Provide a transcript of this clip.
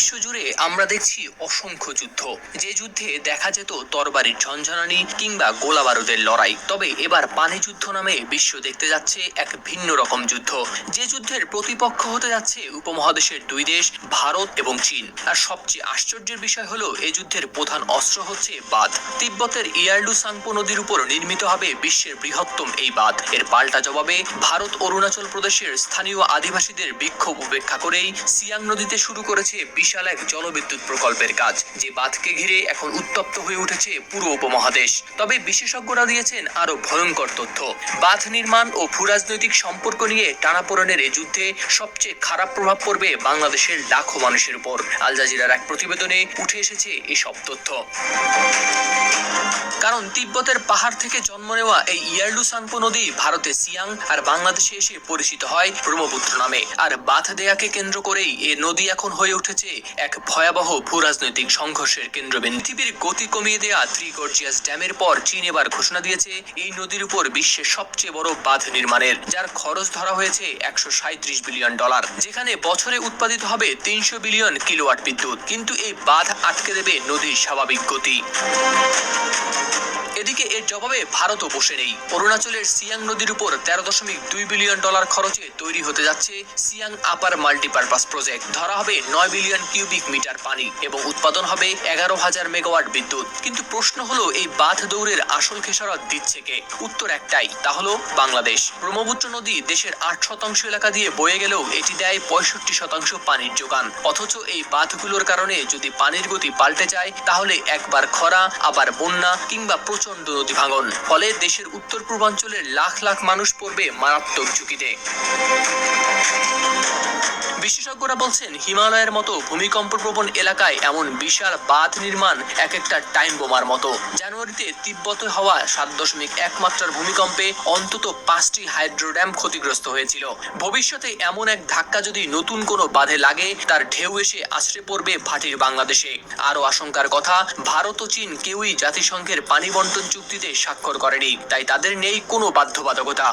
বিশ্বজুড়ে আমরা দেখছি অসংখ্য যুদ্ধ। যে যুদ্ধে দেখা যেত তরবারির ঝঞ্ঝনানি কিংবা গোলা বারুদের লড়াই। তবে এবার পানি যুদ্ধ নামে বিশ্ব দেখতে যাচ্ছে এক ভিন্ন রকম যুদ্ধ। যে যুদ্ধের প্রতিপক্ষ হতে যাচ্ছে উপমহাদেশের দুই দেশ, ভারত এবং চীন। আর সবচেয়ে আশ্চর্যের বিষয় হলো এই যুদ্ধের প্রধান অস্ত্র হচ্ছে বাঁধ। তিব্বতের ইয়ারলু সাংপো নদীর উপর নির্মিত হবে বিশ্বের বৃহত্তম এই বাঁধ। এর পাল্টা জবাবে ভারত অরুণাচল প্রদেশের স্থানীয় আদিবাসীদের বিক্ষোভ উপেক্ষা করেই সিয়াং নদীতে শুরু করেছে বিশাল এক জলবিদ্যুৎ প্রকল্পের কাজ, যে বাঁধকে ঘিরে এখন উত্তপ্ত হয়ে উঠেছে পুরো উপমহাদেশ। তবে বিশেষজ্ঞরা দিয়েছেন আরও ভয়ঙ্কর তথ্য। বাঁধ নির্মাণ ও ভূরাজনৈতিক সম্পর্ক নিয়ে টানাপোড়েনের এই যুদ্ধে সবচেয়ে খারাপ প্রভাব পড়বে বাংলাদেশের লাখো মানুষের উপর। আল জাজিরার এক প্রতিবেদনে উঠে এসেছে এসব তথ্য। কারণ তিব্বতের পাহাড় থেকে জন্ম নেওয়া এই ইয়ারলু সাংপো নদী ভারতে সিয়াং আর বাংলাদেশে এসে পরিচিত হয় ব্রহ্মপুত্র নামে। আর বাঁধ দেয়াকে কেন্দ্র করেই এ নদী এখন হয়ে উঠেছে এক ভয়াবহ ভূরাজনৈতিক সংঘর্ষের কেন্দ্রবিন্দু। পৃথিবীর গতি কমিয়ে দেয়া থ্রি গর্জিয়াস ড্যামের পর চীন এবার ঘোষণা দিয়েছে এই নদীর উপর বিশ্বের সবচেয়ে বড় বাঁধ নির্মাণের, যার খরচ ধরা হয়েছে একশো বিলিয়ন ডলার, যেখানে বছরে উৎপাদিত হবে তিনশো বিলিয়ন কিলোওয়াট বিদ্যুৎ। কিন্তু এই বাঁধ আটকে দেবে নদীর স্বাভাবিক গতি। এদিকে এর জবাবে ভারতও বসে নেই। অরুণাচলের সিয়াং নদীর উপর তেরো দশমিক দুই বিলিয়ন ডলার খরচে তৈরি হতে যাচ্ছে সিয়াং আপার মাল্টিপারপাস প্রজেক্ট। ধরা হবে নয় বিলিয়ন কিউবিক মিটার পানি এবং উৎপাদন হবে এগারো হাজার মেগাওয়াট বিদ্যুৎ। কিন্তু প্রশ্ন হলো, এই বাঁধ দৌড়ের আসল খেসারত দিচ্ছে কে? উত্তর একটাই, তা হলো বাংলাদেশ। ব্রহ্মপুত্র নদী দেশের আট শতাংশ এলাকা দিয়ে বয়ে গেলেও এটি দেয় পঁয়ষট্টি শতাংশ পানির যোগান। অথচ এই বাঁধগুলোর কারণে যদি পানির গতি পাল্টে যায়, তাহলে একবার খরা, আবার বন্যা কিংবা প্রচণ্ড নদী ভাঙন। ফলে দেশের উত্তর পূর্বাঞ্চলের লাখ লাখ মানুষ পড়বে মারাত্মক ঝুঁকিতে। বিশেষজ্ঞরা বলছেন, হিমালয়ের মতো ভূমিকম্প প্রবণ এলাকায় এমন বিশাল বাঁধ নির্মাণ এক একটা টাইম বোমার মতো। জানুয়ারিতে তিব্বতে হওয়া সাত দশমিক এক মাত্রার ভূমিকম্পে অন্তত পাঁচটি হাইড্রো ড্যাম ক্ষতিগ্রস্ত হয়েছিল। ভবিষ্যতে এমন এক ধাক্কা যদি নতুন কোনো বাঁধে লাগে, তার ঢেউ এসে আশ্রে পড়বে ভাটির বাংলাদেশে। আরও আশঙ্কার কথা, ভারত ও চীন কেউই জাতিসংঘের পানি বন্টন চুক্তিতে স্বাক্ষর করেনি, তাই তাদের নেই কোনো বাধ্যবাধকতা।